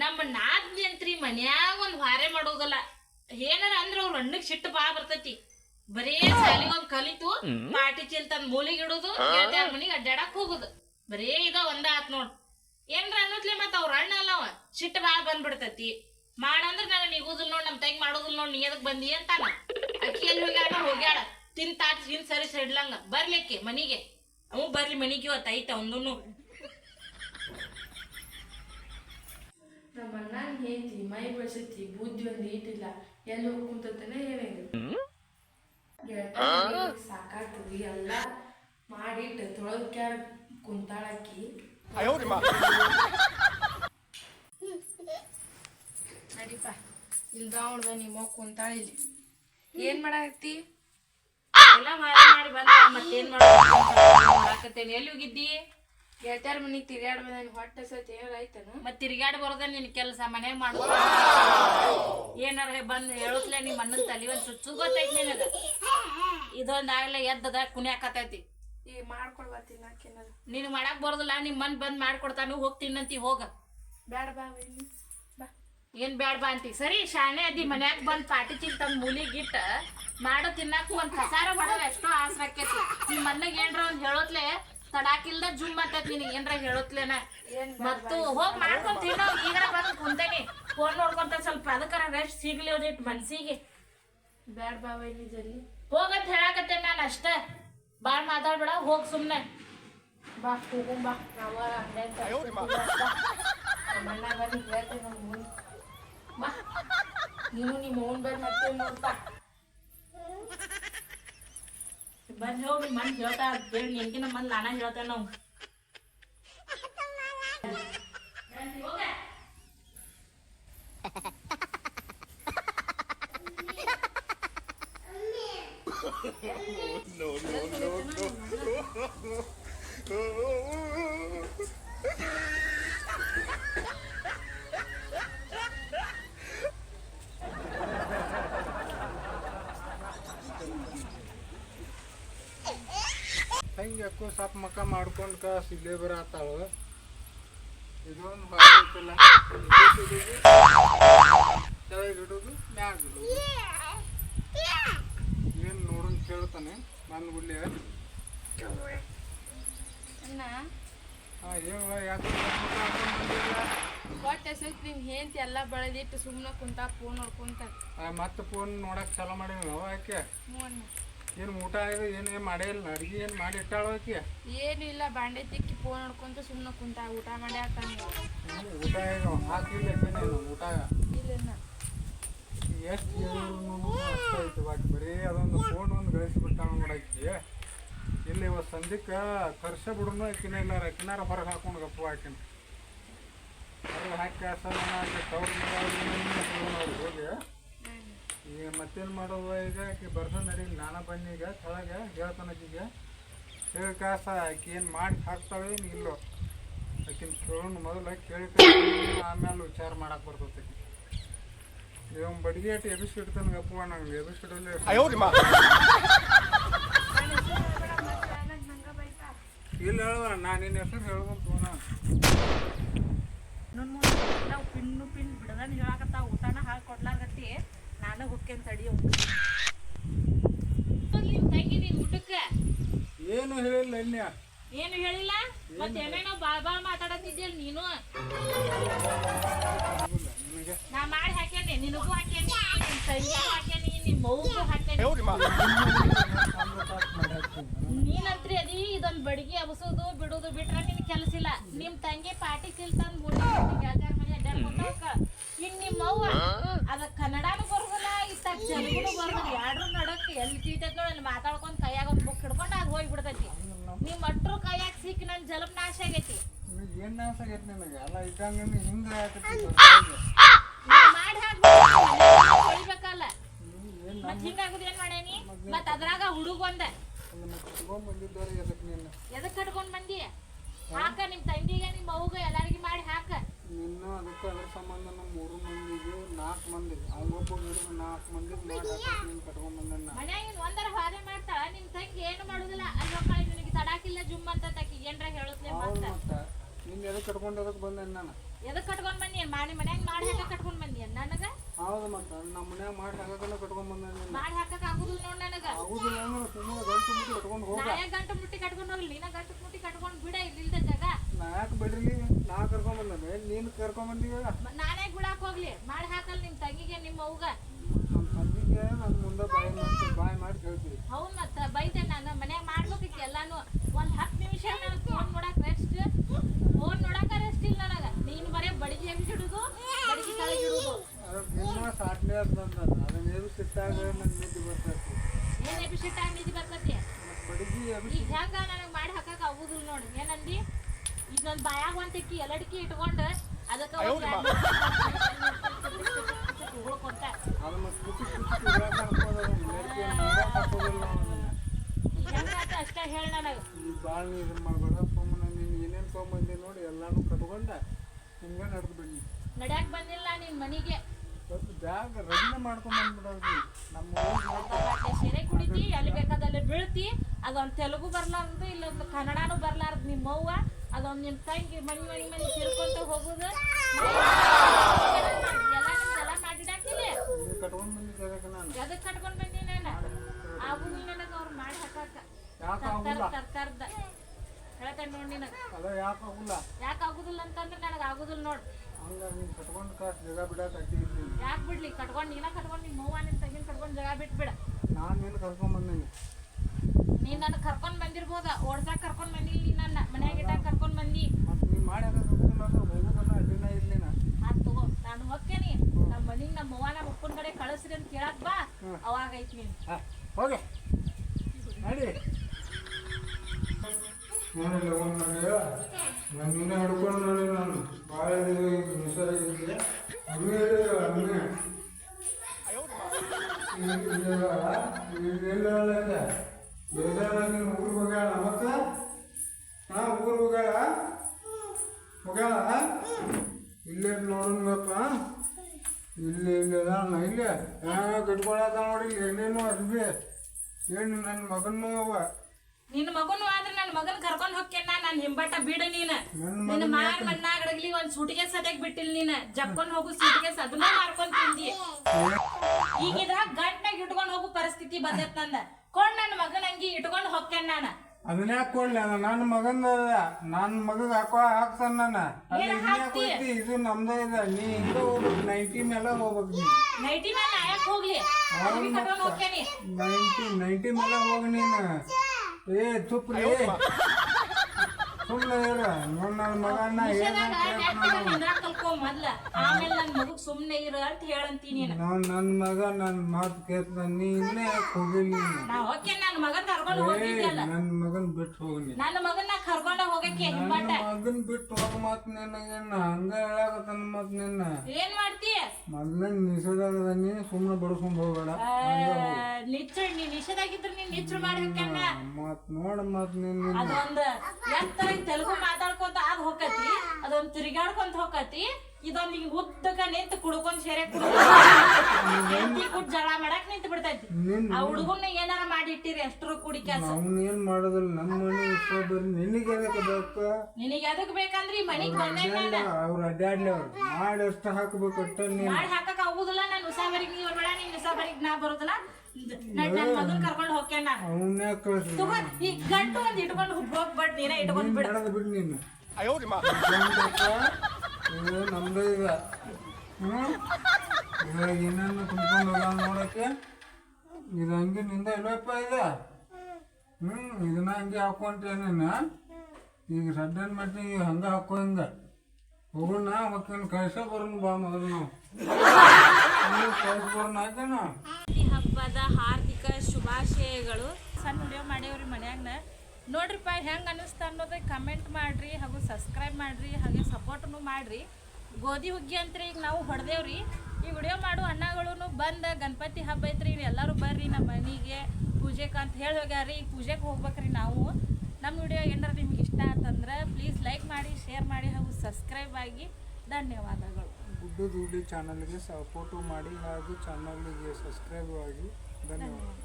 ನಮ್ಮ ನಾದ್ನಿ ಅಂತ್ರಿ ಮನ್ಯಾಗ ಒಂದ್ ವಾರೆ ಮಾಡೋದಲ್ಲ. ಏನಾರ ಅಂದ್ರ ಅವ್ರ ಅಣ್ಣಗ್ ಸಿಟ್ಟು ಬಾ ಬರ್ತೈತಿ. ಬರೇ ಸಾಲಿಗೊಂದ್ ಒಂದ್ ಕಲಿತು ಪಾಟಿ ಚೀಲ್ ತಂದ್ ಮೂಲಿಗೆ ಇಡುದು ಗೆಳತಿಯರ್ ಮನಿಗ್ ಅಡ್ಡಾಡಕ್ ಹೋಗುದು. ಬರೇ ಇದ ಒಂದ ಆತ್ ನೋಡ್. ಏನ್ರ ಅನ್ನೋತ್ಲೆ ಮತ್ತ ಅವ್ರ ಅಣ್ಣ ಅಲ್ಲವ ಸಿಟ್ಟು ಬಾ ಬಂದ್ಬಿಡ್ತೈತಿ. ಮಾಡಂದ್ರ ನಾನು ನಿಗುದಿಲ್ಲ ನೋಡ್ ನಮ್ ತೈಗ್ ಮಾಡೋದಿಲ್ಲ ನೋಡ್ ನೀ ಎದಕ್ ಬಂದಿ ಅಂತಾನ. ಅಕ್ಕಿ ಎಲ್ಲಿ ಹೋಗ್ಯಾಳ ಹೋಗ್ಯಾಳ. ತಿನ್ ತಾಟ್ ತಿನ್ ಸರಿ ಸಿಡ್ಲಂಗ ಬರ್ಲಿಕ್ಕೆ ಮನಿಗೆ. ಅವ್ ಬರ್ಲಿ ಮನಿಗೆ ಇವತ್ತು ಐತ ನಮ್ಮ ಅಣ್ಣನ ಹೇಳ್ತಿ ಮೈ ಬೆಳ್ಸೈತಿ ಬುದ್ಧಿ ಒಂದು ಈಟಿಲ್ಲ ಎಲ್ಲಿ ಹೋಗಿ ಕುಂತತನೇ ಏನಿಲ್ಲ ಸಾಕಾಗ್ತದೆ. ಎಲ್ಲ ಮಾಡಿಟ್ಟು ತೊಳೆದ್ಕ್ಯಾರ ಕುಂತಾಳಕ್ಕಿ. ನಡಿಪ ಇಲ್ದಾವಣದ ನಿಮ್ಮ ಕುಂತಾಳ ಇಲ್ಲಿ. ಏನ್ ಮಾಡಾಕತ್ತಿ? ಎಲ್ಲ ಮಾಡಿ ಮಾಡಿ ಬಂದ ಮತ್ತೇನ್ ಮಾಡಾಕತ್ತೇನೆ ಎಲ್ಲಿ ಹೋಗಿದ್ದಿ? ಗೆಳತ್ಯಾರ ಮನಿ ತಿರ್ಗಾಡ್ ಬಂದ ಹೊಟ್ಟೆ ಸತಿ ಏನಾರ ಆಯ್ತನ? ಮತ್ ತಿರ್ಗಾಡ್ ಬರೋದ ನಿನ್ ಕೆಲಸ ಮನೆ ಮಾಡು. ಏನಾರ ಬಂದ್ ಹೇಳುತ್ಲೆ ನಿಮ್ ಅಣ್ಣನ ತಲಿ ಒಂದ್ ಸುಚ್ಚು ಗೊತ್ತೈತಿ ನಿನಗ? ಇದೊಂದ್ ಆಗ್ಲೇ ಎದ್ದದ ಕುಣ್ಯಾಕತೈತಿ. ಈ ಮಾಡ್ಕೊಳ್ ಬರ್ತೀನಿ ತಿನ್ನಾಕೇನಾರ ನಿನ್ ಮಾಡಕ್ ಬರೋದಿಲ್ಲ ನಿಮ್ ಮನ್ ಬಂದ್ ಮಾಡ್ಕೊಡ್ತಾನು ಹೋಗ್ ತಿನ್ನಂತಿ ಹೋಗ. ಬ್ಯಾಡ ಬಾ ಬಾ. ಏನ್ ಬ್ಯಾಡ ಬಾ ಅಂತಿ? ಸರಿ ಶಾಣೆ ಅದಿ ಮನ್ಯಾಗ ಬಂದ್ ಪಾಟಿ ಚೀಲ್ ತಂದ್ ಮೂಲಿಗಿಟ್ಟ ಮಾಡೋ ತಿನ್ನಾಕ ಒಂದ್ ಕಸಾರ ಮಾಡೋದು ಎಷ್ಟೋ ಆಸರಾಕೈತಿ. ನಿಮ್ ಮನ್ಯಾಗ ಏನ್ರ ಒಂದ್ ಹೇಳೋತ್ಲೆ ತಡಾಕಿಲ್ದ ಜುಮ್ ಮಾತಾಡ್ ನಿನಗೆ ಏನ್ರ ಹೇಳುತ್ತಲೇನ ಮತ್ತು ಹೋಗಿ ಮಾಡ್ಕೊಂಡ್ ತಿನ್ನೋ ಈಗ ಬಂದು ಕುಂತೇನಿ. ಫೋನ್ ನೋಡ್ಕೊಂತ ಸ್ವಲ್ಪ ಅದಕ್ಕರ ರೆಸ್ಟ್ ಸಿಗ್ಲಿ ಒಂದಿಟ್ ಮನ್ಸಿಗೆ. ಬ್ಯಾಡ ಬಾವ ಇಲ್ಲಿ ಜಲ್ದಿ. ಹೋಗಂತ ಹೇಳಾಕತ್ತೆ ನಾನು ಅಷ್ಟ. ಬಾಳ್ ಮಾತಾಡ್ಬೇಡ ಹೋಗ್ ಸುಮ್ನೆ. ಬಾ ಹೋಗು ಬಾ. ನಾವ ನಮ್ಮಣ್ಣ ಬನ್ನಿ ಹೇಳ್ತೇನೆ ಬಾ. ನೀನು ನಿಮ್ಮ ಓನ್ ಬಂದು ಮತ್ತೆ ನೋಡ್ತಾ ಬಂದ್ ಹೋಗಿ ಮನ್ ಹೇಳ್ತಾ ಹೇಳಿ ನಿನ್ಕಿನ ಮಂದ್ ನಾನ ಹೇಳ್ತೇನೆ ನಾವು ಹೆಂಗೆ ಯಾಕೋ ಸಾಪ್ ಮಕ್ಕ ಮಾಡ್ಕೊಂಡು ಕಾಸು ಇಲ್ಲೇ ಬರತ್ತಾಳು? ಇದೊಂದು ಹೊರೈತಿಲ್ಲ ಕೆಳಗೆ ಇಡೋದು ಮ್ಯಾಗ ಏನು ನೋಡೋನ್ ಕೇಳ್ತಾನೆ ನನ್ನ ಗುಳ್ಳಿಯ ಅಣ್ಣ. ಹಾಂ ಏನು ಯಾಕೆ ಹೊಟ್ಟೆ ಸೈತ್ ನಿನ್ ಹೆಂಡತಿ ಎಲ್ಲ ಬೆಳೆದಿಟ್ಟು ಸುಮ್ಮನೆ ಕುಂತ ಫೋನ್ ನೋಡ್ಕೊಂತ. ಮತ್ತೆ ಫೋನ್ ನೋಡಕ್ಕೆ ಚಾಲೂ ಮಾಡಿಲ್ಲ ನಾವು ಯಾಕೆ? ಹ್ಞೂ ಏನು ಊಟ ಆಗಿದೆ ಏನು ಏನು ಮಾಡೇ ಇಲ್ಲ ಅಡುಗೆ ಏನು ಮಾಡಿ ಇಟ್ಟಾಳು ಆಕೆ ಏನು ಇಲ್ಲ ಬಾಂಡೆ ತಿಕ್ಕಿ ಫೋನ್ ನೋಡ್ಕೊಂತ ಸುಮ್ಮನೆ ಕುಂತ ಊಟ ಮಾಡಿ ಆತಾನ ಊಟ ಏನು? ಹಾಕಿಲ್ಲ ಆಕೆನೇನು ಊಟ ಇಲ್ಲ ಎಷ್ಟು ಐತಿ ಬಾಕಿ ಬರೀ ಅದೊಂದು ಫೋನ್ ಒಂದು ಗಳಿಸಿಬಿಟ್ಟಾಳ ನೋಡಾಕಿ ಇಲ್ಲಿ ಇವತ್ತು ಸಂಜೆಕ್ಕೆ ಕರ್ಸ ಬಿಡೋನು ಆಕಿನ ಇಲ್ಲ ಆಕಿನಾರ ಹೊರಗೆ ಹಾಕೊಂಡು ಗಪ್ಪು ಆಕಿನ. ಹೊರಗೆ ಹಾಕಿ ಕಾಸಲ್ಲ ಆಕೆ ತವ್ರ ಹೋಗಿ. ಈಗ ಮತ್ತೇನು ಮಾಡೋದು ಈಗ? ಆಕೆ ಬರ್ದ ನಡಿ ನಾನ ಬನ್ನಿ ಈಗ ಕೆಳಗೆ ಹೇಳ್ತಾನೆ ಆಕಿಗೆ. ಹೇಳಿ ಕಾಸ ಆಕೆ ಏನು ಮಾಡಿ ಹಾಕ್ತಾಳೆ ಏನು ಇಲ್ಲೋ. ಆಕಿನ ಕೇಳೋಣ ಮೊದಲು ಕೇಳಿ ಆಮೇಲೆ ವಿಚಾರ ಮಾಡಕ್ಕೆ ಬರ್ತೈತಿ ಇವನ್ ಬಡಿಗೆ ಅಟ್ಟು ಎಬಿಸಿ ಇಡ್ತಾನ ಗಪ್ಪ ನಂಗೆ ಎಬಿಸಿ ಇಡಲಿ ಇಲ್ಲ ಹೇಳುವ ನಾನು ನಿನ್ನ ಹೆಸರು ಹೇಳ್ಬೇಕು ನಾ ನನ್ನ ನಾವು ಪಿನ್ನು ಪಿನ್ ಬಿಡದನ್ ಹೇಳಕತ್ತ ಊಟನ ಹಾಕಿ ಕೊಡ್ಲಾಗತ್ತಿ ನಾನು ಹೊಕ್ಕೇನ್ ತಡಿಯೋ ಏನು ಹೇಳಿಲ್ಲ ಇಲ್ಲಿ ಏನು ಹೇಳಿಲ್ಲ? ಮತ್ತೆ ಏನೇನೋ ಬಾ ಬಾ ಮಾತಾಡತ್ತಿದ್ದಿಲ್ ನೀನು? ನಿನಗೆ ನಾ ಮಾಡಿ ಹಾಕ್ಯಾನೆ ನಿನಗೂ ಹಾಕ್ಯಾನೆ ನಿನ್ ತಂಗಿ ಹಾಕ್ಯಾನಿ ನಿನ್ ಮೌಗೂ ಹಾಕ್ಯಾನಿ ನೀನಂತ್ರಿ ಅದಿ ಇದೊಂದ್ ಬಡಗಿ ಅಬಸೋದು ಬಿಡೋದು ಬಿಟ್ರ ನಿನ್ ಕೆಲಸ ಇಲ್ಲ. ನಿಮ್ ತಂಗಿ ಪಾಟಿ ಚೀಲ್ ತಂದ್ ಮುಡಿ ಗೆಳತ್ಯಾರ ಮನೆ ಅಡ್ಡಾಡ್ಕೊಂತ ಹೋಗ್ಕ. ಇನ್ ನಿಮ್ ಅವ್ವ ಅದ ಕನ್ನಡನು ಬರೋದಿಲ್ಲ ಇತ್ತ ತೆಲುಗುನು ಬರೋದಿಲ್ಲ ಯಾಡ್ರು ನಡಕ್ ತಿಳಿತೈತಿ ನೋಡಿ ಅಲ್ಲಿ ಮಾತಾಡ್ಕೊಂಡ್ ಕೈಯಾಗ ಒಂದು ಬುಕ್ ಹಿಡ್ಕೊಂಡು ಆಗ ಹೋಗಿ ಬಿಡ್ತೈತಿ ನಿಮ್ಮ ಅಟ್ರು ಕೈಯಾಗ ಸಿಕ್ಕಿ ನನ್ ಜಲಪ್ ನಾಶ ಆಗೈತಿ. ಏನು ನಾಶ ಆಗೈತಿ ನಿನಗೆ? ಅಲ್ಲ ಇದ್ದಂಗೆ ಹಿಂಗೆ ಮಾಡಿ ಹಾಕ್ಬೇಕಲ್ಲ ಏನು ಮತ್ ಹಿಂಗಾಗುದ್ ಏನ್ ಮಾಡೇನಿ ಮತ್ತೆ ಅದ್ರಾಗ ಹುಡುಗ ಒಂದ. ತಗೊಂಡ್ಬಂದಿದ್ದವ್ರಿ ಅದಕ್ಕೆ ನೀನು? ಎದಕ್ ಕಟ್ಕೊಂಡ್ ಬಂದಿ? ಹಾಕ ನಿಮ್ ತಂಗಿಗೆ ನಿಮ್ ಅವ್ಗ ಎಲ್ಲಾರಿಗೆ ಮಾಡಿ ಹಾಕ. ನಿನ್ನ ಅದಕ್ಕೆ ಅದ್ರ ಸಂಬಂಧ ನಮ್ಮ ಮೂರು ಮಂದಿಗೆ ನಾಲ್ಕು ಮಂದಿ. ಅವನೊಬ್ಬ ಹಿಡಿದು ನಾಲ್ಕು ಮಂದಿ ಮಾಡಿ ಹಾಕಕ್ಕೆ ನೀನು ಕಟ್ಕೊಂಡ್ಬಂದನ್ನ ಮನ್ಯಾಗ ಒಂದರ ಹಾದೆ ಮಾಡ್ತಾಳ ನಿಮ್ ತಂಗಿ ಏನು ಮಾಡುದಿಲ್ಲ. ಅಲ್ಲಿ ಹೋಗ್ತಾಳೆ ನಿನಗೆ ತಡಾಕಿಲ್ಲ ಜುಮ್ ಅಂತ ತಕ್ಕಿ ಏನ್ರ ಹೇಳುತ್ತೆ ಮತ್ತ. ನಿನ್ನ ಎದಕ್ಕೆ ಕಟ್ಕೊಂಡು ಅದಕ್ಕೆ ಬಂದೆ ನಾನು? ಎದಕ್ ಕಟ್ಕೊಂಡ್ ಬಂದಿ? ಮಾಡಿ ಮನ್ಯಾಗ ಮಾಡಿ ಹಾಕ ಕಟ್ಕೊಂಡ್ ಬಂದಿ? ನನಗ? ಹೌದು ಮತ್ತೆ. ನಮ್ಮ ಮನ್ಯಾಗ ಮಾಡಿ ಹಾಕಕ್ಕನ ಕಟ್ಕೊಂಡ್ ಬಂದ ನೀನು. ಮಾಡಿ ಹಾಕಕ್ ಆಗುದಿಲ್ಲ ನೋಡ್ ನನಗ. ಆಗುದಿಲ್ಲ ಅಂದ್ರೆ ಸುಮ್ಮನೆ ಗಂಟು ಮುಟ್ಟಿ ಕಟ್ಕೊಂಡು ಹೋಗ. ಗಂಟು ಮುಟ್ಟಿ ಕಟ್ಕೊಂಡ್ ಹೋಗ್ಲಿ. ನೀನ ಗಂಟು ಮುಟ್ಟಿ ಕಟ್ಕೊಂಡ್ ಬಿಡ ಬಿಡ್ರಿ ಕರ್ಕೊಂಡ್ ನೀನು ಮ- ನಾನೇ ಬಿಡಾಕ್ ಹೋಗ್ಲಿ ಮಾಡಿ ಹಾಕಲ್ ನಿಮ್ ತಂಗಿಗೆ ನಿಮ್ಮ ಅವ್ಗ. ನಮ್ಮ ತಂದಿಗೆ ನನ್ನ ಮುಂದೆ ಬಾಯಿ ಮಾಡಿ ಬಾಯಿ ಮಾಡಿ ಕೇಳ್ತೀವಿ ಹೌದ್ ಮತ್ತ ಬೈತೆ ನಾನು ಮನ್ಯಾಗ ಮಾಡ್ಬೇಕಿತ್ತು ಎಲ್ಲಾನು. ಒಂದು ಹತ್ತು ನಿಮಿಷ ಫೋನ್ ನೋಡಕ್ ರೆಸ್ಟ್ ಫೋನ್ ನೋಡಕ ರೆಸ್ಟ್ ಇಲ್ಲ ನನಗೆ. ನೀನು ಬರೇ ಬಡಿಗೆ ಎಬ್ಬಿಸಿಡುದು ಬಡಿಗೆ ಅದನ್ನ ಏನು ಸಿಟ್ಟಾಗ ನನ್ನ ಬರ್ತೈತಿ. ಏನ್ ಎಬಿಸಿಟ್ಟ ನಿಧಿ ಬರ್ತೈತಿ? ಮತ್ತು ಬಡಗಿ ಎಬ್ಬಿಸಿ ಈಗ ಹೆಂಗ ನನಗೆ ಮಾಡಿ ಹಾಕಕ್ ಆಗುದಿಲ್ಲ ನೋಡಿ. ಏನಂದಿ? ಈಗ ನನ್ ಬಾಯಾಗ ಒಂದ್ ತಿಕ್ಕಿ ಎಲ್ಲಡಿಕೆ ಇಟ್ಕೊಂಡ ಅದಕ್ಕೆ ಹೆಂಗಾತ ಅಷ್ಟ ಹೇಳ ನನಗ. ಈ ಭಾಳ ನೀ ಇದನ್ನ ಮಾಡಬೇಡ ಸುಮ್ಮನೆ ನೀನು ಏನೇನು ತೊಗೊಂಬಂದಿ ನೋಡಿ ಎಲ್ಲಾನು ಕಟ್ಕೊಂಡ ಹಿಂಗೆ ನಡೆದು ಬಿಡಿ ನಡ್ಯಾಕ್ ಬಂದಿಲ್ಲ ನಿನ್ ಮನಿಗೆ. ಬ್ಯಾಗ್ ರೆಡಿನೇ ಮಾಡ್ಕೊಂಡ್ ಬಂದ್ಬಿಡೋದು ನಮ್ಮ ಸೀರೆ ಕುಡಿತಿ ಎಲ್ಲಿ ಬೇಕಾದಲ್ಲಿ ಬೀಳ್ತಿ ಅದೊಂದು ತೆಲುಗು ಬರ್ಲಾರ್ದು ಇಲ್ಲೊಂದು ಕನ್ನಡನೂ ಬರ್ಲಾರ್ದು ನಿಮ್ಮ ಅವ್ವ ಅದೊಂದ್ ನಿಮ್ಮ ತಂಗಿ ಮನಿ ಮನಿ ಮನಿ ಸೇರ್ಕೊಂತ ಹೋಗುದು? ಎಲ್ಲ ಮಾಡಿಡಾಕಿಲ್ಲ ನೀವು ಕಟ್ಕೊಂಡ್ ಬಂದಿದ್ದ ನಾನು. ಎದಕ್ ಕಟ್ಕೊಂಡ್ ಬಂದಿ ನಾನು? ಆಗುದಿಲ್ಲ ನನಗ ಅವ್ರು ಮಾಡಿ ಹಾಕಾಕ. ತರ್ತಾರ್ದ. ಹೇಳ್ತೇನೆ ನೋಡಿ ನಿನಗ. ಯಾಕೆ ಆಗುದಿಲ್ಲ? ಅಂತಂದ್ರೆ ನನಗೆ ಆಗುದಿಲ್ಲ ನೋಡ್. ಯಾಕೆ ಬಿಡ್ಲಿ? ಕಟ್ಕೊಂಡ್ ನೀನ ಕಟ್ಕೊಂಡ್ ನಿಮ್ಮ ಅವ್ವ ನಿನ್ ತಂಗಿನ ಕಟ್ಕೊಂಡ್ ಜಾಗ ಬಿಟ್ಬಿಡ. ನಾನು ನೀನು ಕರ್ಕೊಂಡ್ ಬಂದೀನಿ. ನೀನ್ ನನ್ನ ಕರ್ಕೊಂಡ್ ಬಂದಿರ್ಬೋದ? ಓಡ್ಸಾಕ್ ಕರ್ಕೊಂಡ್ ಬಂದಿ ನೀನ್ ನನ್ನ. ಮನ್ಯಾಗ ಇಟ್ಟಾಗ ಕರ್ಕೊಂಡ್ ಬಂದಿ ಇಲ್ಲಿ ಆತ್ ತಗೋ ನಾನು ಹೋಗ್ತೇನಿ. ನಮ್ಮ ಮನಿಗ್ ನಮ್ಮ ಅವ್ವ ನಮ್ಮ ಅಪ್ಪನ ಕಡೆ ಕಳಿಸ್ರಿ ಅಂತ ಕೇಳಕ್ ಬಾ. ಅವಾಗ ಐತಿ ನೀನ್. ಹೋಗಿ. ನಡಿ. ನಾನು ನಿನ್ನೆ ಹಿಡ್ಕೊಂಡು ನೋಡಿ ನಾನು. ಭಾಳ ಹುಷಾರಾಗಿದ್ದೆ ಅಮ್ಮೆ ಅಮ್ಮೆ ಇಲ್ಲ ಬೇಜಾರಾಗಿ ಊರಿಗೆ ಹೋಗ್ಯಾಳ ಮತ್ತು? ಹಾಂ ಊರಿಗೆ ಹೋಗ್ಯಾಳ ಹೋಗ್ಯಾಳ ಇಲ್ಲೇ ಇಲ್ಲ ಇಲ್ಲಿ ಇಲ್ಲಿ. ಅದಾನ ಇಲ್ಲೇ ನೋಡಿ ಏನೇನೋ ಅರ್ಬಿ. ಏನು ನನ್ನ ಮಗನೂ ಅವ. ನಿನ್ನ ಮಗನು ಆದ್ರೆ ನನ್ನ ಮಗನ್ ಕರ್ಕೊಂಡು ಹೋಗ್ತೇನ ನಾನು ಹಿಂಬಟ ಬಿಡ ನೀನ. ನನ್ನ ನಿನ್ನ ಮಾರ್ ಮಣ್ಣಾಗಡಗ್ಲಿ ಒಂದ್ ಸೂಟಿಗೆ ಸದ್ಯಕ್ ಬಿಟ್ಟಿಲ್ ನೀನ. ಜಪ್ಕೊಂಡ್ ಹೋಗು ಸೂಟಿಗೆ ಅದನ್ನ ಮಾರ್ಕೊಂಡ್ ತಿಂದಿ. ಈಗ ಇದ್ರಾಗ ಗಂಟ್ನಾಗ ಇಟ್ಕೊಂಡ್ ಹೋಗು ಪರಿಸ್ಥಿತಿ ಬಂದೈತ್ ನಂದ. ಕೊಂಡ್ ನನ್ನ ಮಗನ ಅಂಗಿ ಇಟ್ಕೊಂಡು ಹೋಗ್ತೇನೆ ನಾನು. ಅದನ್ನ ಯಾಕೆ ಕೊಡ್ಲಿ? ಅದ ನನ್ನ ಮಗಂದ ನನ್ನ ಮಗಗ್ ಹಾಕೋ ಹಾಕ್ತಾನ ನಾನು. ಏನ್ ಯಾಕ್ ಇದು ನಮ್ದೇ ಇದೆ. ನೀ ಹಿಂಗ ಹೋಗ್ಬೇಕು. ನೈಂಟಿ ಮೇಲೆ ಹೋಗ್ಬೇಕು ನೀ. ನೈಟಿ ಮೇಲೆ ನಾಯಕ್ ಹೋಗ್ಲಿ. ಅರ್ಬಿ ಕಟ್ಕೊಂಡ್ ಹೋಗ್ತೇನಿ. ನೈಂಟಿ ನೈಂಟಿ ಮೇಲೆ ಹೋಗಿ ನೀನು. ಏ ತುಪ್ರಿ ಸುಮ್ಮನೆ ಇರು. ನನ್ನ ಮಗನ್ನ ಸುಮ್ನೆ ಇರು ಅಂತ ಹೇಳಂತೀನಿ ನಾನು. ನನ್ನ ಮಗ ನನ್ನ ಮಾತು ಕೇಳ್ತಾನ ನೀ ಇನ್ನೇ ಹೋಗಿಲ್ಲ ನನ್ನ ಮಗನ್ ಕರ್ಕೊಂಡು ಹೋಗಿದ್ಯಲ್ಲ ನನ್ನ ಮಗನ್ ಬಿಟ್ಟು ಹೋಗಿ ನೀನು ನನ್ನ ಕರ್ಕೊಂಡ ಹೋಗಕ್ಕೆ ನನ್ನ ಮಗನ ಮಗನ್ ಬಿಟ್ಟು ಹೋಗ ಮಾತು ನಿನ್ನ ಹಂಗ ಹೇಳಾಕತ್ತಾನ ಮಾತು ನಿನ್ನ. ಏನ್ ಮಾಡ್ತೀಯ ಮೊದ್ಲ ನಿಷೇಧಾಗದ ನೀ ಸುಮ್ಮನೆ ಬಡಿಸ್ಕೊಂಡು ಹೋಗಬೇಡ. ನಿಚ್ಚ ನೀ ನಿಷೇಧಾಗಿದ್ರ ನೀನ್ ನಿಚ್ಚ ಮಾಡಿ ಮತ್ ನೋಡ ಮತ್ ನಿನ್ನ. ಅದೊಂದ್ ಎತ್ತರ ತೆಲುಗು ಮಾತಾಡ್ಕೊಂತ ಆಗ ಹೋಗತಿ ಅದೊಂದ್ ತಿರುಗಾಡ್ಕೊಂತ ಹೋಗತಿ ಇದೊಂದ್ ಹಿಂಗ್ ಉದ್ದಕ ನಿಂತ ಕುಡ್ಕೊಂಡ್ ಸೇರೆ ಕುಡ್ ಜಗಳ ಮಾಡಕ್ ನಿಂತ ಬಿಡ್ತೈತಿ. ಆ ಹುಡುಗನ್ನ ಏನಾರ ಮಾಡಿ ಇಟ್ಟಿರಿ ಅಷ್ಟ್ರು ಕುಡಿ ಕೆಲಸ. ಅವ್ನ ಏನ್ ಮಾಡೋದಿಲ್ಲ ನಮ್ಮ ಮನೆ ಬರ್ರಿ ನಿನಗೆ ಎದಕ್ಕೆ ಬೇಕು? ನಿನಗೆ ಎದಕ್ ಬೇಕಂದ್ರಿ ಮನಿಗ್ ಬಂದೆ ಅವ್ರು ಅಡ್ಡಾಡ್ಲಿ ಅವ್ರು ಮಾಡಿ ಎಷ್ಟು ಹಾಕ್ಬೇಕು ಅಷ್ಟ ನೀನ್. ಮಾಡಿ ಹಾಕಕ್ ಆಗುದಿಲ್ಲ ನಾನು ಉಸಾಬರಿಗೆ ನೀವ್ ಬೇಡ ನೀನ್ ಉಸಾಬರಿಗೆ ನಾ ಬರುದಿಲ್ಲ. ನನ್ ನನ್ ಮಗನ್ ಕರ್ಕೊಂಡ್ ಅವನ್ನೇ ಈ ಗಂಟು ಒಂದ್ ಇಟ್ಕೊಂಡು ಹೋಗ್ ಬಟ್ ನೀನೇ ಇಟ್ಕೊಂಡ್ ಬಿಡ. ಬಿಡು ನೀನು. ಇದು ನಮ್ದೇ ಇದೆ. ಹ್ಮ್? ಇದ್ರಾಗ ಏನೇನು ತುಂಬ್ಕೊಂಡು ಹೋಗ ನೋಡಕ್ಕೆ ಇದು ಹಂಗೆ ನಿಂದ ಇಲ್ಲಪ್ಪ ಇದೆ. ಹ್ಮ್ ಇದನ್ನ ಹಂಗೆ ಹಾಕೊಂತೇನೇನ ಈಗ ಸಡ್ಡನ್ ಮಟ್ಟಿಗೆ ಈಗ ಹಂಗೆ ಹಾಕೋ ಹಿಂಗ. ಹೋಗೋಣ ಮಕ್ಕಳನ್ನ ಕಳ್ಸ ಬರೋಣ ಬಾ ಮೊದಲು. ನಾವು ಕಳ್ಸಿ ಬರೋಣ ಹಾಕೋಣ ಈ ಹಬ್ಬದ ಹಾರ್ದಿಕ ಶುಭಾಶಯಗಳು. ಸಣ್ಣ ವಿಡಿಯೋ ಮಾಡೇವ್ರಿ ಮನ್ಯಾಗನ. ನೋಡ್ರಿಪ್ಪ ಹೆಂಗೆ ಅನಿಸ್ತ ಅನ್ನೋದು ಕಮೆಂಟ್ ಮಾಡ್ರಿ, ಹಾಗೂ ಸಬ್ಸ್ಕ್ರೈಬ್ ಮಾಡ್ರಿ, ಹಾಗೆ ಸಪೋರ್ಟ್ನು ಮಾಡ್ರಿ. ಗೋಧಿ ಹುಗ್ಗಿ ಅಂತ ಈಗ ನಾವು ಹೊಡೆದೇವ್ರಿ. ಈ ವಿಡಿಯೋ ಮಾಡೋ ಅಣ್ಣಗಳು ಬಂದ, ಗಣಪತಿ ಹಬ್ಬ ಐತ್ರಿ ಎಲ್ಲರೂ ಬರ್ರಿ ನಮ್ಮ ಮನೆಗೆ ಪೂಜೆಗೆ ಅಂತ ಹೇಳಿ ಹೋಗ್ಯಾರಿ ಈಗ ಪೂಜೆಗೆ ಹೋಗ್ಬೇಕ್ರಿ ನಾವು. ನಮ್ಮ ವಿಡಿಯೋ ಏನಾರ ನಿಮ್ಗೆ ಇಷ್ಟ ಅಂತಂದ್ರೆ ಪ್ಲೀಸ್ ಲೈಕ್ ಮಾಡಿ ಶೇರ್ ಮಾಡಿ, ಹಾಗೂ ಸಬ್ಸ್ಕ್ರೈಬ್ ಆಗಿ. ಧನ್ಯವಾದಗಳು. ಗುಡ್ಡು ದುಡ್ಡಿ ಚಾನಲ್ಗೆ ಸಪೋರ್ಟು ಮಾಡಿ ಹಾಗೂ ಚಾನಲ್ಗೆ ಸಬ್ಸ್ಕ್ರೈಬ್ ಆಗಿ ಧನ್ಯವಾದ.